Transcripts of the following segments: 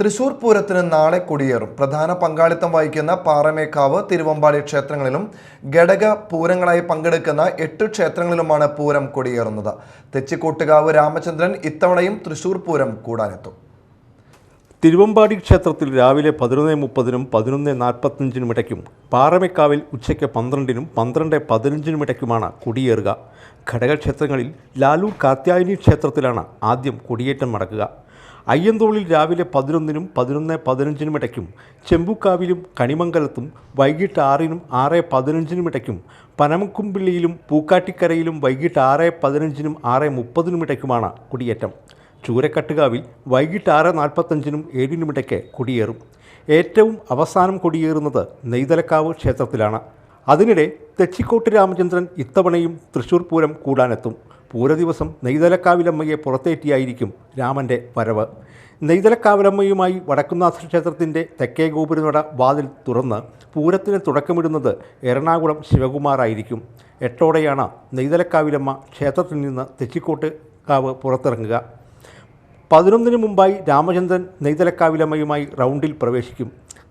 തൃശൂർ പൂരത്തിന് നാളെ കൊടിയേറും. പ്രധാന പങ്കാളിത്തം വഹിക്കുന്ന പാറമേക്കാവ് തിരുവമ്പാടി ക്ഷേത്രങ്ങളിലും ഘടക പൂരങ്ങളായി പങ്കെടുക്കുന്ന എട്ട് ക്ഷേത്രങ്ങളിലുമാണ് പൂരം കൊടിയേറുന്നത്. തെച്ചിക്കോട്ടുകാവ് രാമചന്ദ്രൻ ഇത്തവണയും തൃശൂർ പൂരം കൂടാനെത്തും. തിരുവമ്പാടി ക്ഷേത്രത്തിൽ രാവിലെ പതിനൊന്ന് മുപ്പതിനും പതിനൊന്ന് നാൽപ്പത്തഞ്ചിനും ഇടയ്ക്കും പാറമേക്കാവിൽ ഉച്ചയ്ക്ക് പന്ത്രണ്ടിനും പന്ത്രണ്ട് പതിനഞ്ചിനും ഇടയ്ക്കുമാണ് കൊടിയേറുക. ഘടകക്ഷേത്രങ്ങളിൽ ലാലൂർ കാത്യായനി ക്ഷേത്രത്തിലാണ് ആദ്യം കൊടിയേറ്റം നടക്കുക. അയ്യന്തോളിൽ രാവിലെ പതിനൊന്നിനും പതിനൊന്ന് പതിനഞ്ചിനും ഇടയ്ക്കും ചെമ്പുക്കാവിലും കണിമംഗലത്തും വൈകിട്ട് ആറിനും ആറ് പതിനഞ്ചിനും ഇടയ്ക്കും പനമക്കുംപിള്ളിയിലും പൂക്കാട്ടിക്കരയിലും വൈകിട്ട് ആറ് പതിനഞ്ചിനും ആറ് മുപ്പതിനും ഇടയ്ക്കുമാണ് കൊടിയേറ്റം. ചൂരക്കട്ടുകാവിൽ വൈകിട്ട് ആറ് നാൽപ്പത്തഞ്ചിനും ഏഴിനുമിടയ്ക്ക് കൊടിയേറും. ഏറ്റവും അവസാനം കൊടിയേറുന്നത് നെയ്തലക്കാവ് ക്ഷേത്രത്തിലാണ്. അതിനിടെ തെച്ചിക്കോട്ട് രാമചന്ദ്രൻ ഇത്തവണയും തൃശൂർ പൂരം കൂടാനെത്തും. പൂരദിവസം നെയ്തലക്കാവിലമ്മയെ പുറത്തേറ്റിയായിരിക്കും രാമന്റെ വരവ്. നെയ്തലക്കാവിലമ്മയുമായി വടക്കുന്നാഥ ക്ഷേത്രത്തിന്റെ തെക്കേ ഗോപുരനട വാതിൽ തുറന്ന് പൂരത്തിന് തുടക്കമിടുന്നത് എറണാകുളം ശിവകുമാറായിരിക്കും. എട്ടോടെയാണ് നെയ്തലക്കാവിലമ്മ ക്ഷേത്രത്തിൽ നിന്ന് തെച്ചിക്കോട്ട് കാവ് പുറത്തിറങ്ങുക. പതിനൊന്നിന് മുമ്പായി രാമചന്ദ്രൻ നെയ്തലക്കാവിലമ്മയുമായി റൗണ്ടിൽ പ്രവേശിക്കും.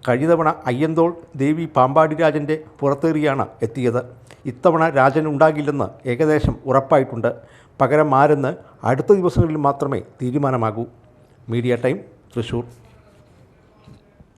കഴിഞ്ഞ തവണ അയ്യന്തോൾ ദേവി പാമ്പാടിരാജന്റെ പുറത്തേറിയാണ് എത്തിയത്. ഇത്തവണ രാജൻ ഉണ്ടാകില്ലെന്ന് ഏകദേശം ഉറപ്പായിട്ടുണ്ട്. പകരം ആരെന്ന് അടുത്ത ദിവസങ്ങളിൽ മാത്രമേ തീരുമാനമാകൂ. Media time Thrissur.